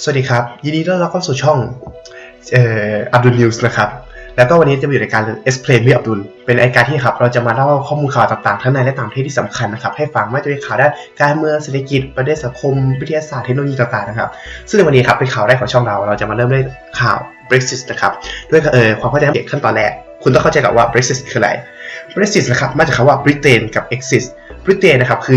สวัสดีครับ ยินดีต้อนรับเข้าสู่ช่องอับดุลนิวส์นะครับ แล้วก็วันนี้จะมาอยู่ในการ explain วิอับดุลเป็นรายการที่ครับเราจะมาเล่าข้อมูลข่าวต่างๆ ทั้งในและต่างประเทศที่สำคัญนะครับ ให้ฟังไม่ว่าจะเป็นข่าวด้านการเมืองเศรษฐกิจประเด็นสังคมวิทยาศาสตร์เทคโนโลยีต่างๆนะครับ ซึ่งในวันนี้ครับเป็นข่าวแรกของช่องเราเราจะมาเริ่มด้วยข่าว Brexit นะครับด้วยเออความเข้าใจขั้นตอนแรก คุณต้องเข้าใจก่อนว่า Brexit คืออะไร Brexit นะครับมาจากคำว่า Britain กับ Exit Britain นะครับคือ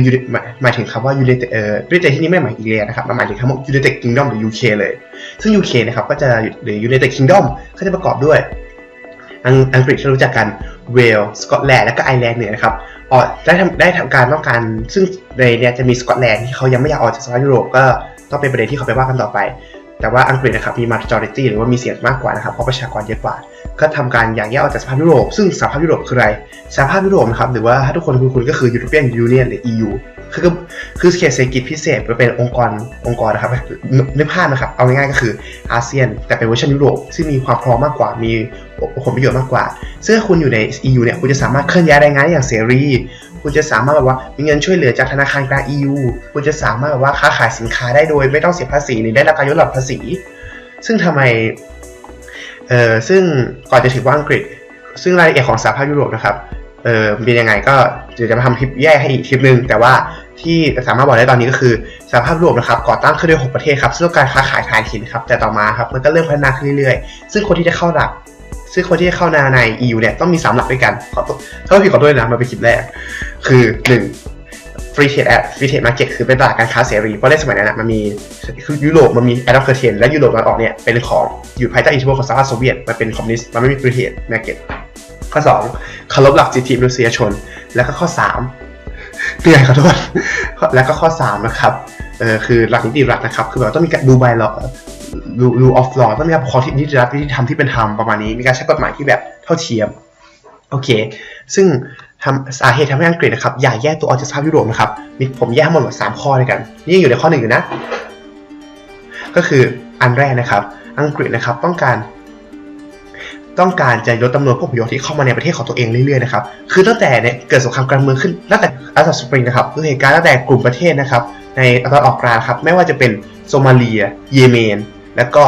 หมายถึงคำว่า United เอ่อ Britain ที่นี่ไม่หมายอิงเลีนะครับมันหมายถึงคำว่า United Kingdom หรือ UK เลย ซึ่ง UK นะครับก็จะหรือ United Kingdom ก็จะประกอบด้วย อังกฤษที่รู้จักกันเวลสกอตแลนด์และก็ไอร์แลนด์เหนือนะครับออกได้ทำได้ทำการต้องการ ซึ่งในเนี้ยจะมีสกอตแลนด์ที่เขายังไม่อยากออกจากสหภาพยุโรปก็ต้องเป็นประเด็นที่เขาไปว่ากันต่อไป แต่ว่าอังกฤษนะครับมี majority หรือว่ามีเสียงมากกว่านะครับเพราะประชากรเยอะกว่า ก็ทำการอย่ากแยกออกจากสหภาพยุโรป ซึ่งสหภาพยุโรปคืออะไรสหภาพยุโรปนะครับหรือว่าถ้าทุกคนคุณคุณก็คือ European Union หรือ EU คือคือเขตเศรษฐกิจพิเศษเป็นองค์กรองค์กรนะครับนึกนึกภาพนะครับ เอาง่ายๆก็คืออาเซียน แต่เป็นเวอร์ชันยุโรปซึ่งมีความพร้อมมากกว่ามีผลประโยชน์มากกว่า ซึ่งถ้าคุณอยู่ใน EU เนี่ยคุณจะสามารถเคลื่อนย้ายแรงงานได้อย่างเสรี คุณจะสามารถแบบว่ามีเงินช่วยเหลือจากธนาคารกลาง EU คุณจะสามารถแบบว่าค้าขายสินค้าได้โดยไม่ต้องเสียภาษีหรือได้รับการลดหย่อนภาษี ซึ่งทำไมเอ่อซึ่งก่อนจะถึงว่าอังกฤษ ซึ่งรายละเอียดของสหภาพยุโรปนะครับเอ่อเป็นยังไงก็เดี๋ยวจะมาทำคลิปแยกให้อีกคลิปหนึ่งแต่ว่าที่สามารถบอกได้ตอนนี้ก็คือสหภาพยุโรปนะครับก่อตั้งขึ้นด้วย6ประเทศครับซึ่งการค้าขายทานหินครับแต่ต่อมาครับมันก็เริ่มพัฒนาขึ้นเรื่อยๆ ซึ่งคนที่จะเข้าหลัก ซึ่งคนที่จะเข้าใน EU เนี่ยต้องมีสามหลักด้วยกันขอโทษถ้าผิดขอโทษนะมันเป็นคลิปแรก คือ 1 free trade free trade market คือเป็นตลาดการค้าเสรี เพราะในสมัยนั้นนะมันมีคือยุโรปมันมี a d o p t e r และยุโรปตะวันออกเนี่ยเป็นของอยู่ภายใต้อิทธิพลของสหภาพโซเวียตมันเป็นคอมมิวนิสต์มันไม่มี free trade market ข้อ2เคารพหลักสิทธิมนุษยชน แล้วก็ข้อ3เปลี่ยนขอโทษ แล้วก็ข้อ3นะครับเออคือหลักนิติรัฐนะครับ คือแบบต้องมีการดูใบลอ ดูดูออฟลอต้องมีการปกครองที่นิติรัฐนิติธรรมที่เป็นธรรมประมาณนี้ มีการใช้กฎหมายที่แบบเท่าเทียม โอเค ซึ่งทำสาเหตุทำให้อังกฤษนะครับอยากแยกตัวออกจากสภาพยุโรปนะครับมีผมแยกทั้งหมดสามข้อด้วยกัน นี่ยังอยู่ในข้อหนึ่งอยู่นะ ก็คืออันแรกนะครับ อังกฤษนะครับต้องการ ต้องการจะลดจำนวนผู้อพยพที่เข้ามาในประเทศของตัวเองเรื่อยๆนะครับ คือตั้งแต่เนี่ยเกิดสงครามกลางเมืองขึ้นตั้งแต่อาซับสปริงนะครับคือเหตุการณ์ตั้งแต่กลุ่มประเทศนะครับ ในตอนออกกลางครับ ไม่ว่าจะเป็นโซมาเลีย เยเมน แล้วก็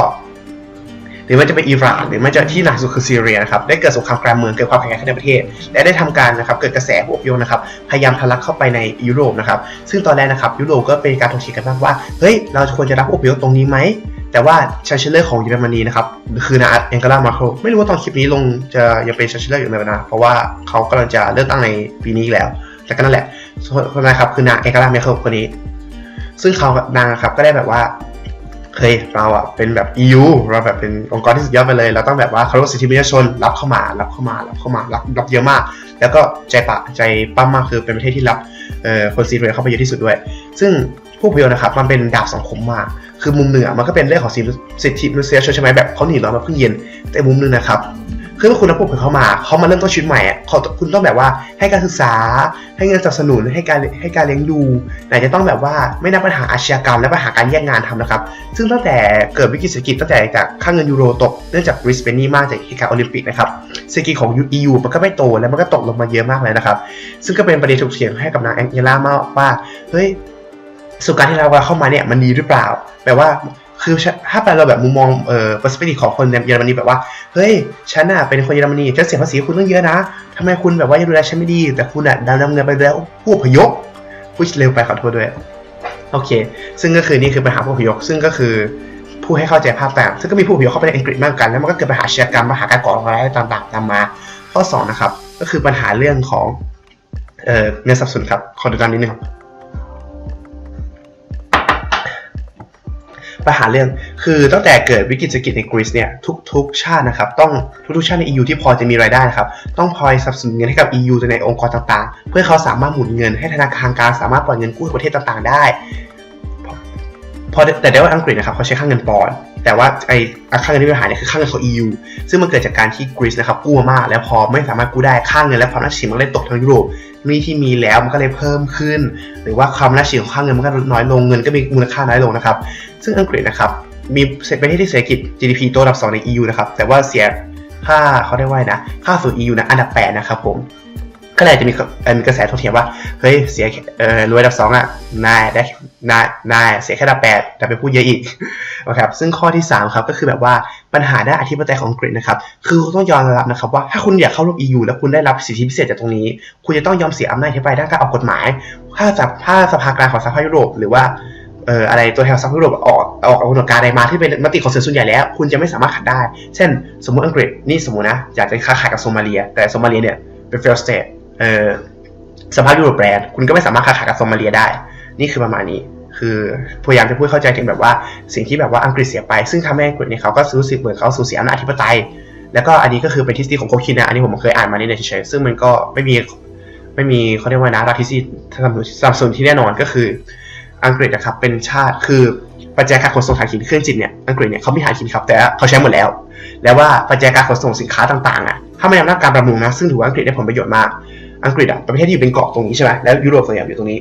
หรือว่าจะเป็นอิหร่านหรือไม่จะที่หนักสุดคือซีเรียนะครับได้เกิดสงครามกลางเมืองเกิดความขัดแย้งในประเทศ และได้ทำการนะครับเกิดกระแสผู้อพยพนะครับพยายามทะลักเข้าไปในยุโรปนะครับซึ่งตอนแรกนะครับยุโรปก็เป็นการถกเถียงกันมากว่าเฮ้ยเราควรจะรับผู้อพยพตรงนี้ไหมแต่ว่าชันเชลเลอร์ของเยอรมนีนะครับคือนาแองเกลามาโครไม่รู้ว่าตอนคลิปนี้ลงจะยังเป็นชันเชลเลอร์อยู่ไหมนะเพราะว่าเขากำลังจะเลือกตั้งในปีนี้แล้วแต่ก็นั่นแหละคนนะครับคือนาแองเกลาเมโครคนนี้ ซึ่งเขานางนะครับก็ได้แบบว่า เฮ้ยเราอะเป็นแบบ EU เราแบบเป็นองค์กรที่สุดยอดไปเลยเราต้องแบบว่าเคารพสิทธิมนุษยชนรับเข้ามารับเข้ามารับเข้ามารับรับเยอะมาก แล้วก็ใจปะใจปั้มมากคือเป็นประเทศที่รับคนซีเรียเข้าไปเยอะที่สุดด้วย ซึ่งผู้พยพนะครับมันเป็นดาบสองคมมาก คือมุมหนึ่งอะมันก็เป็นเรื่องของสิทธิมนุษยชนใช่ไหมแบบเขาหนีเรามาเพิ่งเย็นแต่มุมหนึ่งนะครับ คือเมื่อคุณรับผู้คนเขามาเขามาเริ่มต้นชีวิตใหม่อะเขาคุณต้องแบบว่าให้การศึกษา ให้เงินสนับสนุนให้การให้การเลี้ยงดูไหนจะต้องแบบว่าไม่นับปัญหาอาชญากรรมและปัญหาการแย่งงานทำนะครับ ซึ่งตั้งแต่เกิดวิกฤตเศรษฐกิจตั้งแต่จากค่าเงินยูโรตกเนื่องจากบริสเบนนี่มากจากเหตุการณ์โอลิมปิกนะครับเศรษฐกิจของ EU มันก็ไม่โตและมันก็ตกลงมาเยอะมากเลยนะครับ ซึ่งก็เป็นประเด็นถกเถียงให้กับนางแองเจล่ามากว่าเฮ้ยสุการที่เราเข้ามาเนี่ยมันดีหรือเปล่าแปลว่า คือถ้าแปลเราแบบมุมมองเอ่อ perspective ของคนเยอรมนีแบบว่าเฮ้ยฉันอะเป็นคนเยอรมนีฉันเสียภาษีคุณต้องเยอะนะทำไมคุณแบบว่ายังดูแลฉันไม่ดี แต่คุณอะดำเงินไปแล้วผู้พยพพูดเร็วไปขอโทษด้วยโอเค ซึ่งก็คือนี่คือปัญหาผู้พยพซึ่งก็คือผู้ให้เข้าใจภาพต่างซึ่งก็มีผู้พยพเข้าไปในอังกฤษมากกัน แล้วมันก็เกิดปัญหาอาชญากรรมปัญหาการก่อการร้ายต่างๆตามมา ข้อสองนะครับก็คือปัญหาเรื่องของเอ่อเงินสับสนุนครับขอดูด้านนิดนึง ปัญหาเรื่องคือตั้งแต่เกิดวิกฤตเศรษฐกิจในกรีซเนี่ยทุกๆ ชาตินะครับต้องทุกๆชาติใน EU ที่พอจะมีรายได้นะครับต้องพลอยสนับสนุนเงินให้กับ EU ในองค์กรต่างๆ เพื่อเขาสามารถหมุนเงินให้ธนาคารกลางสามารถปล่อยเงินกู้ให้ประเทศต่างๆ ได้พอแต่ได้ว่าอังกฤษนะครับเขาใช้ค่าเงินปอนด์แต่ว่าไอ้ค่าเงินที่มีปัญหาเนี่ยคือค่าเงินของ EU ซึ่งมันเกิดจากการที่กรีซนะครับกู้มาก แล้วพอไม่สามารถกู้ได้ค่าเงินและความน่าเชื่อมันเลยตกทั้งยุโรปนี่ที่มีแล้วมันก็เลยเพิ่มขึ้น หรือว่าความน่าเชื่อของค่าเงินมันก็น้อยลงเงินก็มีมูลค่าน้อยลงนะครับ ซึ่งอังกฤษนะครับมีเป็นประเทศที่เศรษฐกิจ GDP ตัวอันดับ 2 ใน EU นะครับแต่ว่าเสียค่าเขาได้ว่านะค่าสู่ EU นะอันดับ 8 นะครับผมก็เลยจะมีมีกระแสทถกเถียงว่าเฮ้ยเสียเออรวยอันดับสองอะนายได้นายนายเสียแค่อันดับแปดแต่ไปพูดเยอะอีกนะครับซึ่งข้อที่3ครับก็คือแบบว่าปัญหาด้านอธิปไตยของอังกฤษนะครับคือคุณต้องยอมรับนะครับว่าถ้าคุณอยากเข้าร่วม EU แล้วคุณได้รับสิทธิพิเศษจากตรงนี้ คุณจะต้องยอมเสียอำนาจที่ไปด้านการออกกฎหมายถ้าจะถ้าสภากลางของสหภาพยุโรปหรือว่า เอ่ออะไรตัวแทนสหภาพยุโรปออกออกกำหนดการอะไรมาที่เป็นมติของเสียงส่วนใหญ่แล้ว คุณจะไม่สามารถขัดได้ เช่น สมมติอังกฤษนี่สมมตินะอยากจะค้าขายกับโซมาเลีย แต่โซมาเลียเนี่ยเป็น failed state เอ่อสภาพยุโรปแบรนด์คุณก็ไม่สามารถค้าขายกับโซมาเลียได้ นี่คือประมาณนี้ คือพยายามจะพูดเข้าใจถึงแบบว่าสิ่งที่แบบว่าอังกฤษเสียไป ซึ่งทำให้อังกฤษเนี่ยเขาก็รู้สึกเหมือนเขาสูญเสียอำนาจอธิปไตย แล้วก็อันนี้ก็คือเป็นทฤษฎีของโคคินนะอันนี้ผมเคยอ่านมาในเน็ตเฉยๆซึ่งมันก็ไม่มีไม่มีเขาเรียกว่านะรัฐทฤษฎีสนับสนุนสนับสนุนที่แน่นอนก็คือ อังกฤษนะครับเป็นชาติคือปัจจัยการขนส่งถ่านหินเครื่องจินเนี่ยอังกฤษเนี่ยเขามีถ่านหินครับแต่เขาใช้หมดแล้ว แล้วว่าปัจจัยการขนส่งสินค้าต่างๆอะถ้าไม่นำหน้าการประมงนะซึ่งถือว่าอังกฤษได้ผลประโยชน์มากอังกฤษอะประเทศที่อยู่เป็นเกาะตรงนี้ใช่ไหมแล้วยุโรปส่วนใหญ่อยู่ตรงนี้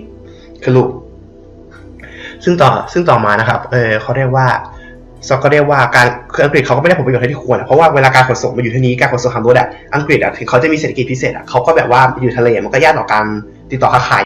คือลูกซึ่งต่อซึ่งต่อมานะครับเออเขาเรียกว่าเขาเรียกว่าการคืออังกฤษเขาก็ไม่ได้ผลประโยชน์เท่าที่ควรเพราะว่าเวลาการขนส่งมาอยู่ที่นี้การขนส่งทางรถอะอังกฤษอะถึงเขาจะมีเศรษฐกิจพิเศษอะเขาก็แบบว่าอยู่ทะเลมันก็ยากต่อการติดต่อค้าขาย